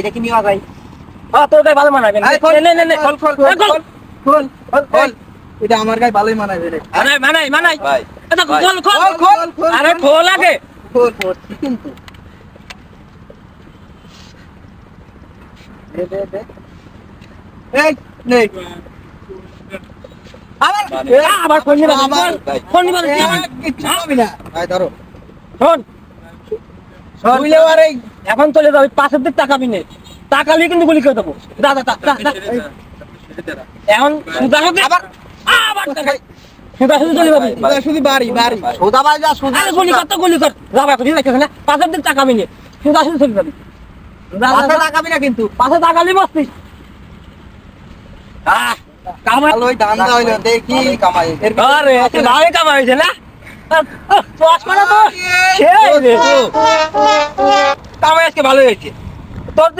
এটা কি নিয়ে যায় হ্যাঁ তোর গায়ে ভালো মানাবে আরে খোল, নে নে নে খোল, খোল, খোল। খোল খোল খোল এটা আমার গায়ে ভালোই মানাবে রে। মানাই মানাই মানাই ভাই এটা। খোল খোল। খোল, আরে খোল। আগে। খোল খোল কিন্তু। দে দে দে। এই নে আবার মানে- আবার ফোন নিবা আবার, ফোন নিবা এ, কিচ্ছু পাবি না। ভাই ধরো। শোন। বুঝলে আর এখন চলে যাবি পাশের দিক তাকাবি নে। তাকালি কিন্তু গুলি করে দেবো। দাদা এখন সুদা আবার আবার সুদা সুদি চলে যাবি। শুধু বাড়ি বাড়ি। সোদা বাড়ি যা সোদা গুলি কর তো গুলি কর। যাবা তো ঠিক না? পাশের দিক তাকাবি নে। সুদা সুদি চলে যাবি। দাদা, তাকাবি না কিন্তু। পাশে তাকালি বসতিস। আহ কামাই ভালোই ধান্দা হইল দেখি কামাই এর আরে এত ভালোই কামাই হয়েছে না? তো সেই কামাই আজকে ভালো হয়েছে। তোর